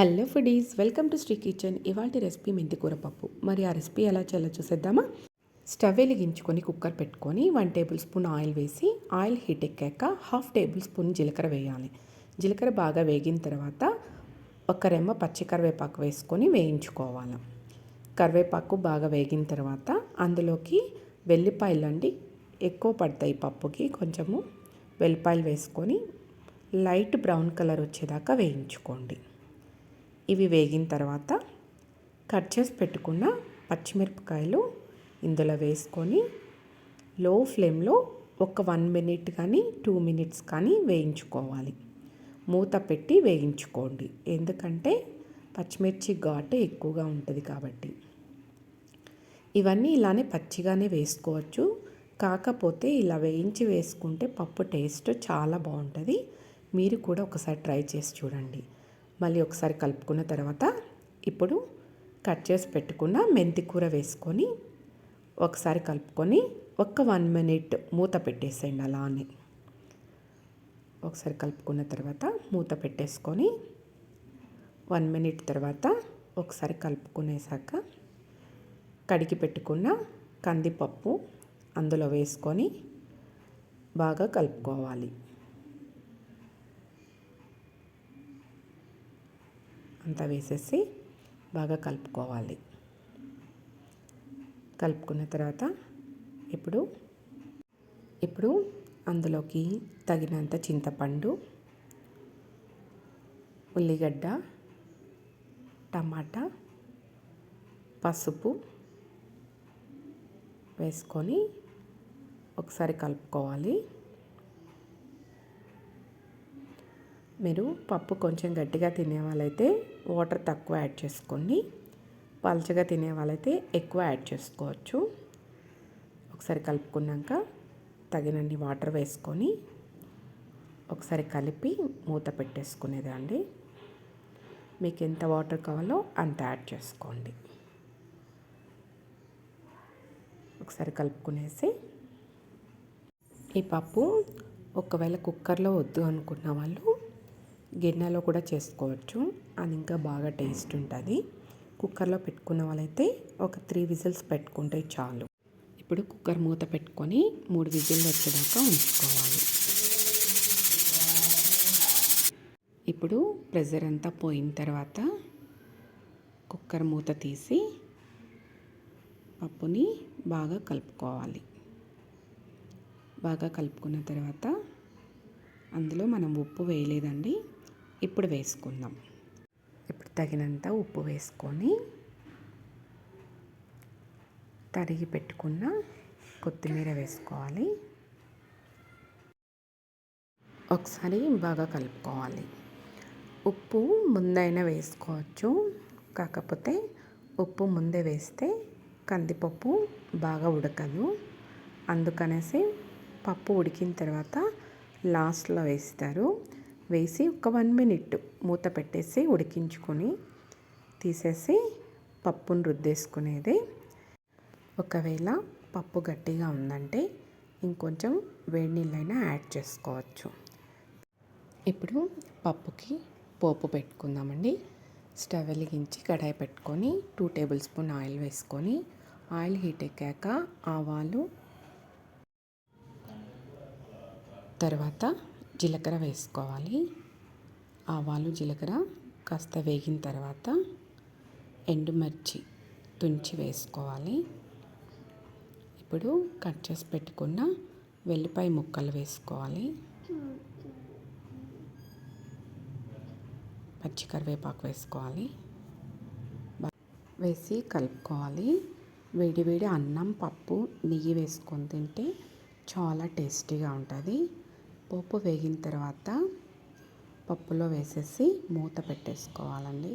Hello foodies welcome to Shri kitchen. ఇవాళ recipe మెంతికూర పప్పు. మరి ఆ రెసిపీ ఎలా చేయాలో చూసేద్దామా? స్టవ్ వెలిగించుకొని కుక్కర్ పెట్టుకొని వన్ టేబుల్ స్పూన్ ఆయిల్ వేసి ఆయిల్ హీట్ ఎక్కాక హాఫ్ టేబుల్ స్పూన్ జీలకర్ర వేయాలి. జీలకర్ర బాగా వేగిన తర్వాత ఒక రెమ్మ పచ్చి కరివేపాకు వేసుకొని వేయించుకోవాలి. కరివేపాకు బాగా వేగిన తర్వాత అందులోకి వెల్లిపాయలు అండి ఎక్కువ పడతాయి పప్పుకి కొంచెము వెల్లిపాయలు వేసుకొని లైట్ బ్రౌన్ కలర్ వచ్చేదాకా వేయించుకోండి. ఇవి వేగిన తర్వాత కట్ చేసి పెట్టుకున్న పచ్చిమిరపకాయలు ఇందులో వేసుకొని లో ఫ్లేమ్లో ఒక వన్ మినిట్ కానీ టూ మినిట్స్ కానీ వేయించుకోవాలి. మూత పెట్టి వేయించుకోండి. ఎందుకంటే పచ్చిమిర్చి ఘాటు ఎక్కువగా ఉంటుంది కాబట్టి. ఇవన్నీ ఇలానే పచ్చిగానే వేసుకోవచ్చు. కాకపోతే ఇలా వేయించి వేసుకుంటే పప్పు టేస్ట్ చాలా బాగుంటుంది. మీరు కూడా ఒకసారి ట్రై చేసి చూడండి. మళ్ళీ ఒకసారి కలుపుకున్న తర్వాత ఇప్పుడు కట్ చేసి పెట్టుకున్న మెంతి కూర వేసుకొని ఒకసారి కలుపుకొని ఒక్క వన్ మినిట్ మూత పెట్టేసేయండి అలా అని ఒకసారి కలుపుకున్న తర్వాత మూత పెట్టేసుకొని వన్ మినిట్ తర్వాత ఒకసారి కలుపుకునేసాక కడిగి పెట్టుకున్న కందిపప్పు అందులో వేసుకొని బాగా కలుపుకోవాలి. అంతా వేసేసి బాగా కలుపుకోవాలి. కలుపుకున్న తర్వాత ఇప్పుడు ఇప్పుడు అందులోకి తగినంత చింతపండు ఉల్లిగడ్డ టమాటా పసుపు వేసుకొని ఒకసారి కలుపుకోవాలి. మీరు పప్పు కొంచెం గట్టిగా తినే వాళ్ళైతే వాటర్ తక్కువ యాడ్ చేసుకోండి. పల్చగా తినే వాళ్ళైతే ఎక్కువ యాడ్ చేసుకోవచ్చు. ఒకసారి కలుపుకున్నాక తగినన్ని వాటర్ వేసుకొని ఒకసారి కలిపి మూత పెట్టేసుకునేదండి. మీకు ఎంత వాటర్ కావాలో అంత యాడ్ చేసుకోండి. ఒకసారి కలుపుకునేసి ఈ పప్పు ఒకవేళ కుక్కర్లో వద్దు అనుకున్న వాళ్ళు గిన్నెలో కూడా చేసుకోవచ్చు. అది ఇంకా బాగా టేస్ట్ ఉంటుంది. కుక్కర్లో పెట్టుకున్న వాళ్ళైతే ఒక త్రీ విజిల్స్ పెట్టుకుంటే చాలు. ఇప్పుడు కుక్కర్ మూత పెట్టుకొని మూడు విజిల్లు వచ్చేదాకా ఉంచుకోవాలి. ఇప్పుడు ప్రెజర్ అంతా పోయిన తర్వాత కుక్కర్ మూత తీసి పప్పుని బాగా కలుపుకోవాలి. బాగా కలుపుకున్న తర్వాత అందులో మనం ఉప్పు వేయలేదండి. ఇప్పుడు వేసుకుందాం. ఇప్పుడు తగినంత ఉప్పు వేసుకొని తరిగి పెట్టుకున్న కొత్తిమీర వేసుకోవాలి. ఒకసారి బాగా కలుపుకోవాలి. ఉప్పు ముందైనా వేసుకోవచ్చు. కాకపోతే ఉప్పు ముందే వేస్తే కందిపప్పు బాగా ఉడకదు. అందుకనేసి పప్పు ఉడికిన తర్వాత లాస్ట్లో వేస్తారు. వేసి ఒక వన్ మినిట్ మూత పెట్టేసి ఉడికించుకొని తీసేసి పప్పును రుద్దేసుకునేది. ఒకవేళ పప్పు గట్టిగా ఉందంటే ఇంకొంచెం వేడి నీళ్ళైనా యాడ్ చేసుకోవచ్చు. ఇప్పుడు పప్పుకి పోపు పెట్టుకుందామండి. స్టవ్ వెలిగించి కడాయి పెట్టుకొని టూ టేబుల్ స్పూన్ ఆయిల్ వేసుకొని ఆయిల్ హీట్ ఎక్కాక ఆవాలు తర్వాత జీలకర్ర వేసుకోవాలి. ఆవాలు జీలకర్ర కాస్త వేగిన తర్వాత ఎండుమిర్చి తుంచి వేసుకోవాలి. ఇప్పుడు కట్ చేసి పెట్టుకున్న వెల్లిపాయ ముక్కలు వేసుకోవాలి. పచ్చి కరివేపాకు వేసుకోవాలి. వేసి కలుపుకోవాలి. వేడివేడి అన్నం పప్పు నెయ్యి వేసుకొని తింటే చాలా టేస్టీగా ఉంటుంది. పోపు వేగిన తర్వాత పప్పులో వేసేసి మూత పెట్టేసుకోవాలండి.